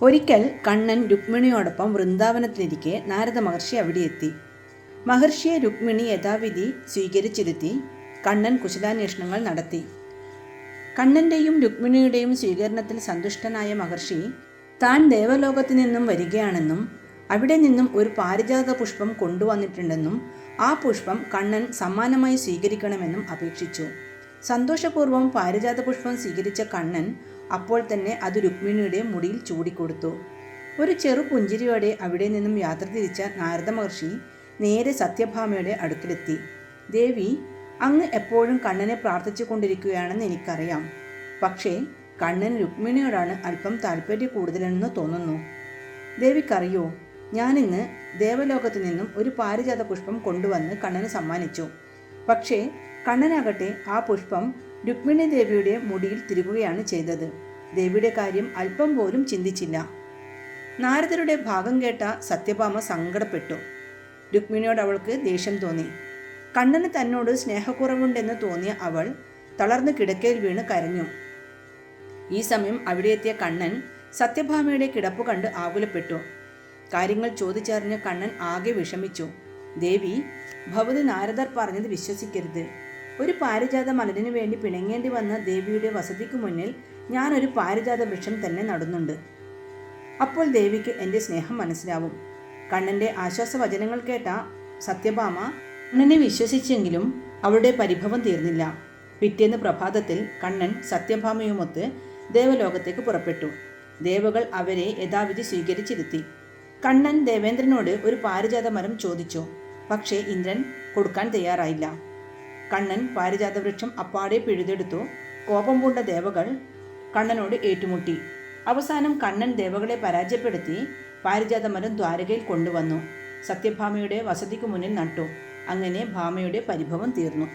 ഒരിക്കൽ കണ്ണൻ രുക്മിണിയോടൊപ്പം വൃന്ദാവനത്തിലിരിക്കെ നാരദ മഹർഷി അവിടെ എത്തി മഹർഷിയെ രുക്മിണി യഥാവിധി സ്വീകരിച്ചിരുത്തി കണ്ണൻ കുശലാന്വേഷണങ്ങൾ നടത്തി. കണ്ണന്റെയും രുക്മിണിയുടെയും സ്വീകരണത്തിൽ സന്തുഷ്ടനായ മഹർഷി താൻ ദേവലോകത്തു നിന്നും വരികയാണെന്നും അവിടെ നിന്നും ഒരു പാരിജാത പുഷ്പം കൊണ്ടുവന്നിട്ടുണ്ടെന്നും ആ പുഷ്പം കണ്ണൻ സമ്മാനമായി സ്വീകരിക്കണമെന്നും അപേക്ഷിച്ചു. സന്തോഷപൂർവം പാരിജാത പുഷ്പം സ്വീകരിച്ച കണ്ണൻ അപ്പോൾ തന്നെ അത് രുക്മിണിയുടെ മുടിയിൽ ചൂടിക്കൊടുത്തു. ഒരു ചെറു പുഞ്ചിരിയോടെ അവിടെ നിന്നും യാത്ര തിരിച്ച നാരദ മഹർഷി നേരെ സത്യഭാമയുടെ അടുക്കിലെത്തി. ദേവി അങ്ങ് എപ്പോഴും കണ്ണനെ പ്രാർത്ഥിച്ചു കൊണ്ടിരിക്കുകയാണെന്ന് എനിക്കറിയാം. പക്ഷേ കണ്ണൻ രുക്മിണിയോടാണ് അല്പം താല്പര്യം കൂടുതലെന്ന് തോന്നുന്നു. ദേവിക്കറിയോ ഞാനിന്ന് ദേവലോകത്തു നിന്നും ഒരു പാരിജാത പുഷ്പം കൊണ്ടുവന്ന് കണ്ണന് സമ്മാനിച്ചു. പക്ഷേ കണ്ണനാകട്ടെ ആ പുഷ്പം രുക്മിണി ദേവിയുടെ മുടിയിൽ തിരുകുകയാണ് ചെയ്തത്. ദേവിയുടെ കാര്യം അല്പം പോലും ചിന്തിച്ചില്ല. നാരദരുടെ ഭാഗം കേട്ട സത്യഭാമ സങ്കടപ്പെട്ടു. രുക്മിണിയോട് അവൾക്ക് ദേഷ്യം തോന്നി. കണ്ണന് തന്നോട് സ്നേഹക്കുറവുണ്ടെന്ന് തോന്നിയ അവൾ തളർന്ന് കിടക്കയിൽ വീണ് കരഞ്ഞു. ഈ സമയം അവിടെ എത്തിയ കണ്ണൻ സത്യഭാമയുടെ കിടപ്പ് കണ്ട് ആകുലപ്പെട്ടു. കാര്യങ്ങൾ ചോദിച്ചറിഞ്ഞ കണ്ണൻ ആകെ വിഷമിച്ചു. ദേവി ഭവതി നാരദർ പറഞ്ഞത് വിശ്വസിക്കരുത്. ഒരു പാരിജാത മലരിനു വേണ്ടി പിണങ്ങേണ്ടി വന്ന ദേവിയുടെ വസതിക്ക് മുന്നിൽ ഞാനൊരു പാരിജാത വൃക്ഷം തന്നെ നടുന്നുണ്ട്. അപ്പോൾ ദേവിക്ക് എന്റെ സ്നേഹം മനസ്സിലാവും. കണ്ണന്റെ ആശ്വാസവചനങ്ങൾ കേട്ട സത്യഭാമ കണ്ണനെ വിശ്വസിച്ചെങ്കിലും അവളുടെ പരിഭവം തീർന്നില്ല. പിറ്റേന്ന് പ്രഭാതത്തിൽ കണ്ണൻ സത്യഭാമയുമൊത്ത് ദേവലോകത്തേക്ക് പുറപ്പെട്ടു. ദേവകൾ അവരെ യഥാവിധി സ്വീകരിച്ചിരുത്തി. കണ്ണൻ ദേവേന്ദ്രനോട് ഒരു പാരിജാത മരം ചോദിച്ചു. പക്ഷേ ഇന്ദ്രൻ കൊടുക്കാൻ തയ്യാറായില്ല. കണ്ണൻ പാരിജാതവൃക്ഷം അപ്പാടെ പിഴുതെടുത്തു. കോപം പൂണ്ട ദേവകൾ കണ്ണനോട് ഏറ്റുമുട്ടി. അവസാനം കണ്ണൻ ദേവകളെ പരാജയപ്പെടുത്തി പാരിജാതമരം ദ്വാരകയിൽ കൊണ്ടുവന്നു. സത്യഭാമയുടെ വസതിക്ക് മുന്നിൽ നട്ടു. അങ്ങനെ ഭാമയുടെ പരിഭവം തീർന്നു.